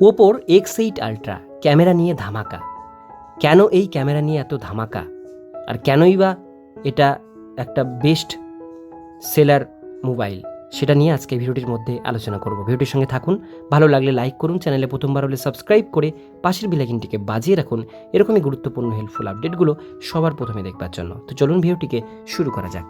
ওপোর X eight ultra, camera নিয়ে ধামাকা। কেন এই ক্যামেরা নিয়ে এত ধামাকা? আর কেনই বা এটা একটা বেস্ট সেলার মোবাইল? সেটা নিয়ে আজকে ভিডিওটির মধ্যে আলোচনা করব। ভিডিওটির সঙ্গে থাকুন, ভালো লাগলে লাইক করুন, চ্যানেলে প্রথমবার হলে সাবস্ক্রাইব করে পাশের বিলাকিনটিকে বাজিয়ে রাখুন। এরকমই গুরুত্বপূর্ণ হেল্পফুল আপডেটগুলো সবার প্রথমে দেখবার জন্য। তো চলুন ভিডিওটিকে শুরু করা যাক।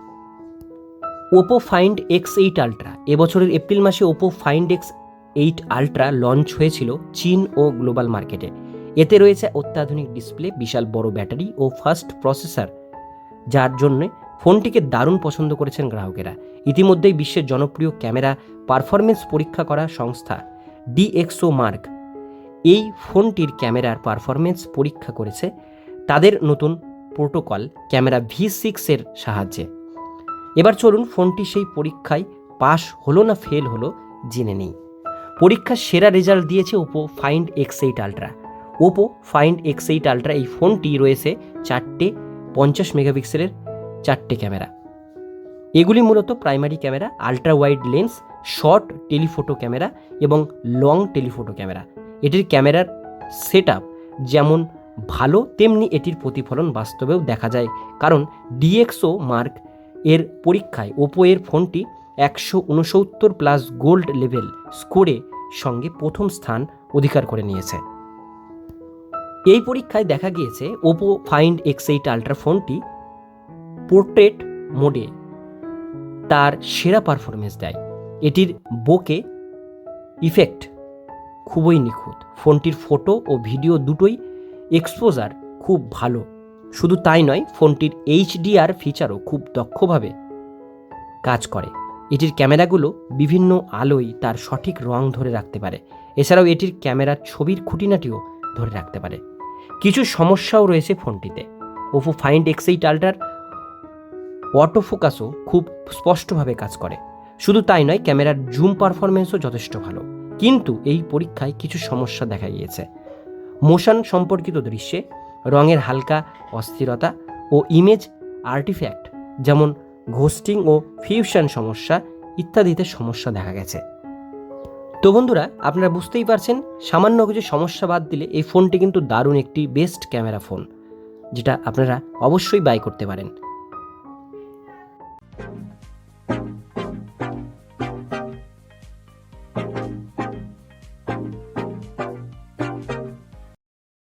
Oppo Find X eight Ultra এবছরের এপ্রিল মাসে Oppo Find X eight Ultra launch হয়েছিল চীন ও গ্লোবাল মার্কেটে। এতে রয়েছে অত্যাধুনিক ডিসপ্লে, বিশাল বড় ব্যাটারি ও ফাস্ট প্রসেসর, যার জন্য ফোনটিকে দারুণ পছন্দ করেছেন গ্রাহকেরা। ইতিমধ্যেই বিশ্বের জনপ্রিয় ক্যামেরা পারফরমেন্স পরীক্ষা করা সংস্থা ডিএক্সও মার্ক এই ফোনটির ক্যামেরার পারফরমেন্স পরীক্ষা করেছে তাদের নতুন প্রোটোকল, ক্যামেরা ভি সিক্সের সাহায্যে। এবার চলুন ফোনটি সেই পরীক্ষায় পাশ হলো না ফেল হলো জেনে নেই। পরীক্ষার সেরা রেজাল্ট দিয়েছে Oppo Find X eight Ultra. Oppo Find X eight Ultra এই ফোনটি রয়েছে চারটে পঞ্চাশ মেগাপিক্সেলের চারটে ক্যামেরা। এগুলি মূলত primary camera, ultra wide lens, short telephoto camera এবং লং টেলিফোটো ক্যামেরা। এটির ক্যামেরার সেট যেমন ভালো, তেমনি এটির প্রতিফলন বাস্তবেও দেখা যায়। কারণ ডিএক্সও মার্ক এর পরীক্ষায় ওপো এর ফোনটি একশো উনসত্তর প্লাস গোল্ড লেভেল স্কোরে সঙ্গে প্রথম স্থান অধিকার করে নিয়েছে। এই পরীক্ষায় দেখা গিয়েছে, Oppo Find X eight Ultra ফোনটি পোর্ট্রেট মোডে তার সেরা পারফরমেন্স দেয়। এটির বোকে ইফেক্ট খুবই নিখুঁত। ফোনটির ফটো ও ভিডিও দুটোই এক্সপোজার খুব ভালো। শুধু তাই নয়, ফোনটির এইচডিআর ফিচারও খুব দক্ষভাবে কাজ করে। এটির ক্যামেরাগুলো বিভিন্ন আলোয় তার সঠিক রং ধরে রাখতে পারে। এছাড়াও এটির ক্যামেরার ছবির খুঁটিনাটিও ধরে রাখতে পারে। কিছু সমস্যাও রয়েছে ফোনটিতে। ওপো ফাইন্ড এক্স এইট আল্ট্রার অটো ফোকাসও খুব স্পষ্টভাবে কাজ করে। শুধু তাই নয়, ক্যামেরার জুম পারফরমেন্সও যথেষ্ট ভালো। কিন্তু এই পরীক্ষায় কিছু সমস্যা দেখা গিয়েছে। মোশন সম্পর্কিত দৃশ্যে রঙের হালকা অস্থিরতা ও ইমেজ আর্টিফ্যাক্ট, যেমন ঘোস্টিং ও ফিউশন সমস্যা ইত্যাদিতে সমস্যা দেখা গেছে। তো বন্ধুরা, আপনারা বুঝতেই পারছেন, সামান্য কিছু সমস্যা বাদ দিলে এই ফোনটি কিন্তু দারুণ একটি বেস্ট ক্যামেরা ফোন, যেটা আপনারা অবশ্যই বাই করতে পারেন।